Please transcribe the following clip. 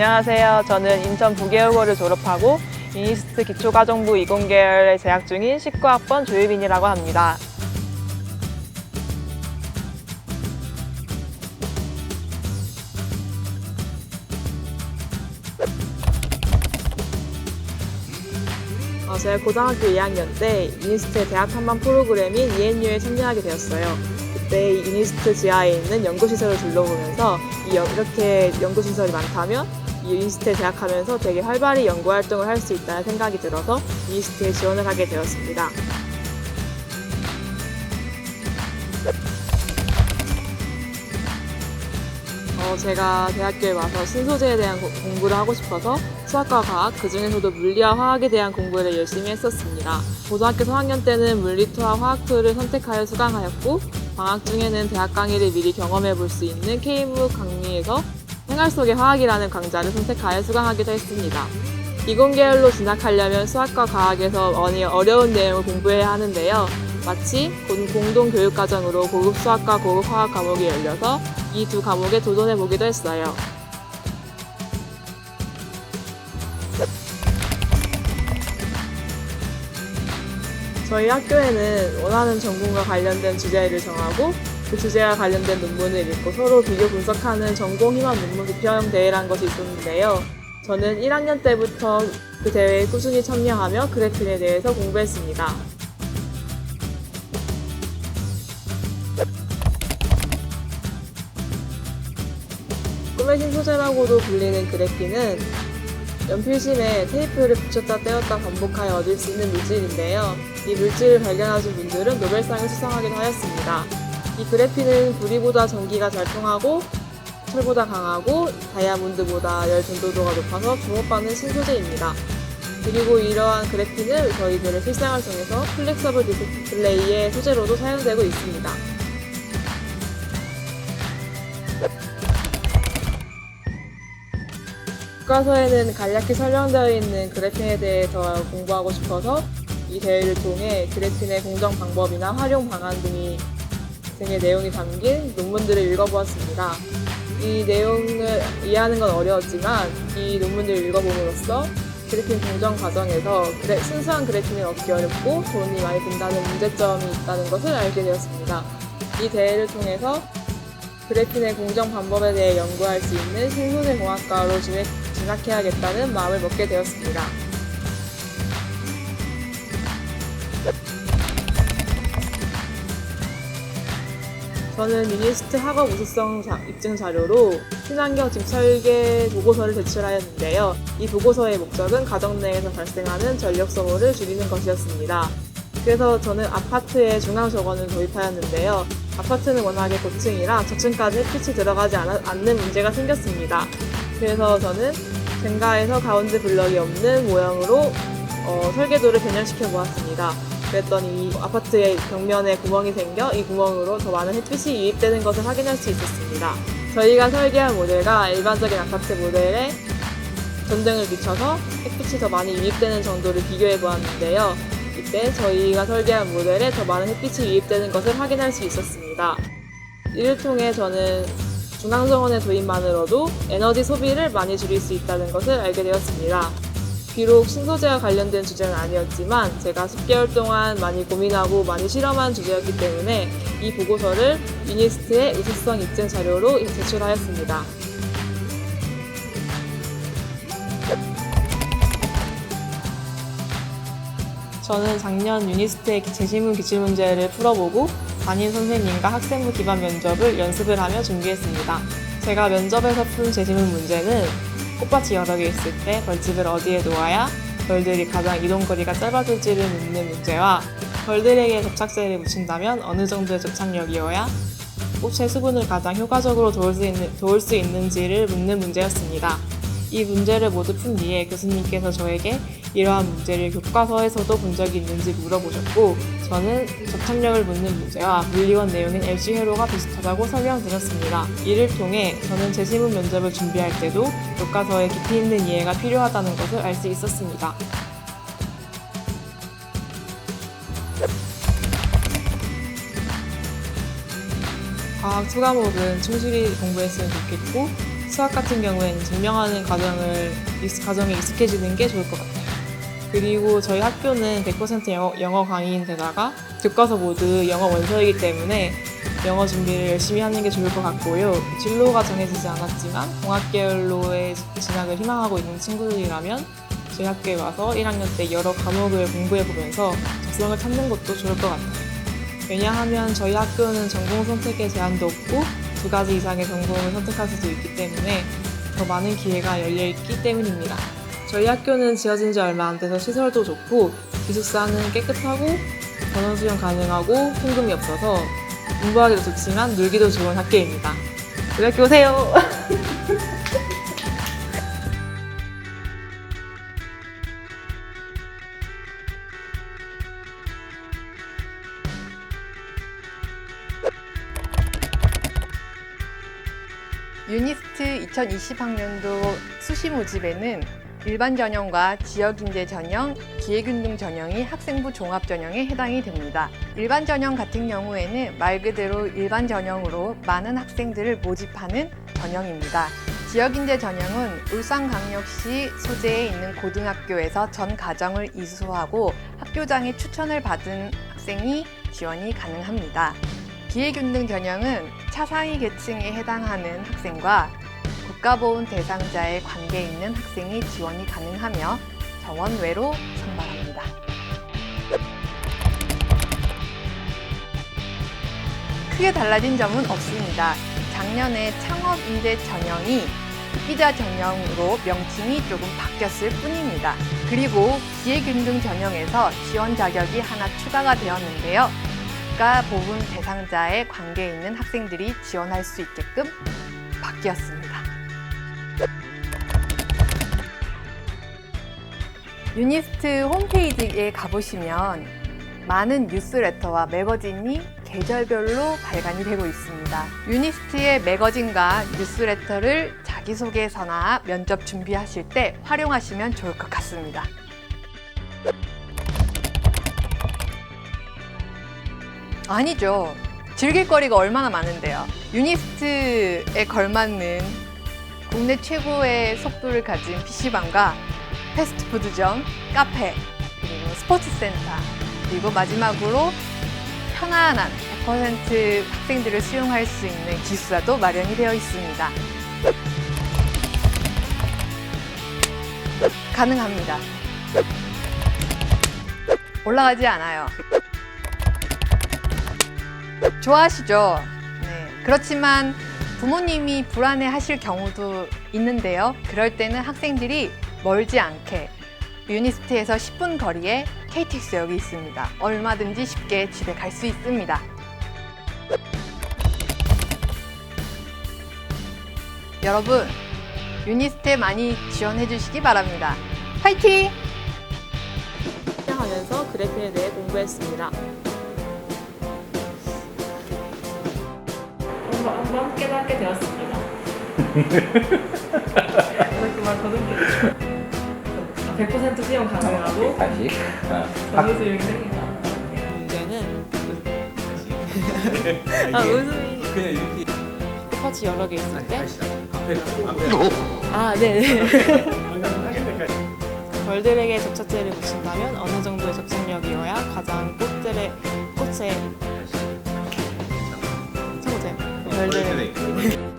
안녕하세요. 저는 인천 부계열고를 졸업하고 유니스트 기초과정부 이공계열에 재학 중인 19학번 조유빈이라고 합니다. 어, 제가 고등학교 2학년 때 유니스트의 대학 탐방 프로그램인 ENU에 참여하게 되었어요. 그때 이 유니스트 지하에 있는 연구시설을 둘러보면서 이렇게 연구시설이 많다면 이 유니스트에 재학하면서 되게 활발히 연구 활동을 할 수 있다는 생각이 들어서 유니스트에 지원을 하게 되었습니다. 어, 제가 대학교에 와서 신소재에 대한 고- 공부를 하고 싶어서 수학과 과학, 그 중에서도 물리와 화학에 대한 공부를 열심히 했었습니다. 고등학교 3학년 때는 물리투와 화학투를 선택하여 수강하였고, 방학 중에는 대학 강의를 미리 경험해 볼 수 있는 K무 강의에서 생활 속의 화학이라는 강좌를 선택하여 수강하기도 했습니다. 이공계열로 진학하려면 수학과 과학에서 많이 어려운 내용을 공부해야 하는데요. 마치 공- 공동교육과정으로 고급 수학과 고급 화학 과목이 열려서 이 두 과목에 도전해 보기도 했어요. 저희 학교에는 원하는 전공과 관련된 주제를 정하고 그 주제와 관련된 논문을 읽고 서로 비교 분석하는 전공 희망 논문 비평 대회라는 것이 있었는데요. 저는 1학년 때부터 그 대회에 꾸준히 참여하며 그래핀에 대해서 공부했습니다. 꿈의 신소재라고도 불리는 그래핀은 연필심에 테이프를 붙였다 떼었다 반복하여 얻을 수 있는 물질인데요. 이 물질을 발견하신 분들은 노벨상을 수상하기도 하였습니다. 이 그래핀은 구리보다 전기가 잘 통하고 철보다 강하고 다이아몬드보다 열 전도도가 높아서 주목받는 신소재입니다. 그리고 이러한 그래핀은 저희들의 실생활 속에서 플렉서블 디스플레이의 소재로도 사용되고 있습니다. 교과서에는 간략히 설명되어 있는 그래핀에 대해서 공부하고 싶어서 이 대회를 통해 그래핀의 공정 방법이나 활용 방안 등이 등의 내용이 담긴 논문들을 읽어보았습니다. 이 내용을 이해하는 건 어려웠지만 이 논문들을 읽어봄으로써 그래핀 공정 과정에서 순수한 그래핀을 얻기 어렵고 돈이 많이 든다는 문제점이 있다는 것을 알게 되었습니다. 이 대회를 통해서 그래핀의 공정 방법에 대해 연구할 수 있는 신소재 공학과로 진학, 진학해야겠다는 마음을 먹게 되었습니다. 저는 유니스트 학업 우수성 자- 입증 자료로 친환경 집 설계 보고서를 제출하였는데요. 이 보고서의 목적은 가정 내에서 발생하는 전력 소모를 줄이는 것이었습니다. 그래서 저는 아파트에 중앙 저건을 도입하였는데요. 아파트는 워낙에 고층이라 저층까지 햇빛이 들어가지 않는 문제가 생겼습니다. 그래서 저는 젠가에서 가운데 블럭이 없는 모양으로 어, 설계도를 변형시켜 보았습니다. 그랬더니 이 아파트의 벽면에 구멍이 생겨 이 구멍으로 더 많은 햇빛이 유입되는 것을 확인할 수 있었습니다. 저희가 설계한 모델과 일반적인 아파트 모델에 전등을 비춰서 햇빛이 더 많이 유입되는 정도를 비교해 보았는데요. 이때 저희가 설계한 모델에 더 많은 햇빛이 유입되는 것을 확인할 수 있었습니다. 이를 통해 저는 중앙정원의 도입만으로도 에너지 소비를 많이 줄일 수 있다는 것을 알게 되었습니다. 비록 신소재와 관련된 주제는 아니었지만 제가 10개월 동안 많이 고민하고 많이 실험한 주제였기 때문에 이 보고서를 유니스트의 우수성 입증 자료로 제출하였습니다. 저는 작년 유니스트의 재시문 기출 문제를 풀어보고 담임 선생님과 학생부 기반 면접을 연습을 하며 준비했습니다. 제가 면접에서 푼 재시문 문제는 꽃밭이 여러 개 있을 때 벌집을 어디에 놓아야 벌들이 가장 이동거리가 짧아질지를 묻는 문제와 벌들에게 접착제를 묻힌다면 어느 정도의 접착력이어야 꽃의 수분을 가장 효과적으로 도울 수, 있는, 도울 수 있는지를 묻는 문제였습니다. 이 문제를 모두 푼 뒤에 교수님께서 저에게 이러한 문제를 교과서에서도 본 적이 있는지 물어보셨고 저는 접착력을 묻는 문제와 물리원 내용인 LC 회로가 비슷하다고 설명드렸습니다. 이를 통해 저는 재시문 면접을 준비할 때도 교과서의 깊이 있는 이해가 필요하다는 것을 알 수 있었습니다. 과학 추과목은 충실히 공부했으면 좋겠고 수학 같은 경우에는 증명하는 과정을 익- 과정에 익숙해지는 게 좋을 것 같아요. 그리고 저희 학교는 100% 영어, 영어 강의인데다가 교과서 모두 영어 원서이기 때문에 영어 준비를 열심히 하는 게 좋을 것 같고요. 진로가 정해지지 않았지만 공학계열로의 진학을 희망하고 있는 친구들이라면 저희 학교에 와서 1학년 때 여러 과목을 공부해 보면서 적성을 찾는 것도 좋을 것 같아요. 왜냐하면 저희 학교는 전공 선택에 제한도 없고 두 가지 이상의 전공을 선택할 수도 있기 때문에 더 많은 기회가 열려 있기 때문입니다. 저희 학교는 지어진 지 얼마 안 돼서 시설도 좋고 기숙사는 깨끗하고 전원 수용 가능하고 풍금이 없어서 공부하기도 좋지만 놀기도 좋은 학교입니다. 우리 학교 오세요! 유니스트 2020학년도 수시 모집에는 일반 전형과 지역인재 전형, 기회균등 전형이 학생부 종합 전형에 해당이 됩니다. 일반 전형 같은 경우에는 말 그대로 일반 전형으로 많은 학생들을 모집하는 전형입니다. 지역인재 전형은 울산광역시 소재에 있는 고등학교에서 전 과정을 이수하고 학교장의 추천을 받은 학생이 지원이 가능합니다. 기회균등 전형은 차상위 계층에 해당하는 학생과 국가보훈 대상자의 관계 있는 학생이 지원이 가능하며 정원 외로 선발합니다. 크게 달라진 점은 없습니다. 작년에 창업인재 전형이 흑기자 전형으로 명칭이 조금 바뀌었을 뿐입니다. 그리고 기회균등 전형에서 지원 자격이 하나 추가가 되었는데요. 국가 보훈 대상자의 관계 있는 학생들이 지원할 수 있게끔 바뀌었습니다. 유니스트 홈페이지에 가보시면 많은 뉴스레터와 매거진이 계절별로 발간이 되고 있습니다. 유니스트의 매거진과 뉴스레터를 자기소개서나 면접 준비하실 때 활용하시면 좋을 것 같습니다. 아니죠. 즐길 거리가 얼마나 많은데요. 유니스트에 걸맞는 국내 최고의 속도를 가진 PC방과 패스트푸드점, 카페, 그리고 스포츠센터, 그리고 마지막으로 편안한 100% 학생들을 수용할 수 있는 기숙사도 마련이 되어 있습니다. 가능합니다. 올라가지 않아요. 좋아하시죠? 네. 그렇지만 부모님이 불안해 하실 경우도 있는데요. 그럴 때는 학생들이 멀지 않게 유니스트에서 10분 거리에 KTX역이 있습니다. 얼마든지 쉽게 집에 갈 수 있습니다. 여러분, 유니스트에 많이 지원해 주시기 바랍니다. 화이팅! 시작하면서 그래핀에 대해 공부했습니다. 한번, 한번 깨닫게 되었습니다. 그말 더듬기. 100% 수용 가능하고 다시 어. 전후 수용이 생긴다. 문제는 아 웃음이 그냥 이렇게 파츠 여러 개 있을 때 아, 네. 벌들에게 접착제를 묻힌다면 어느 정도의 접착력이어야 가장 꽃들의 꽃에 벌들에게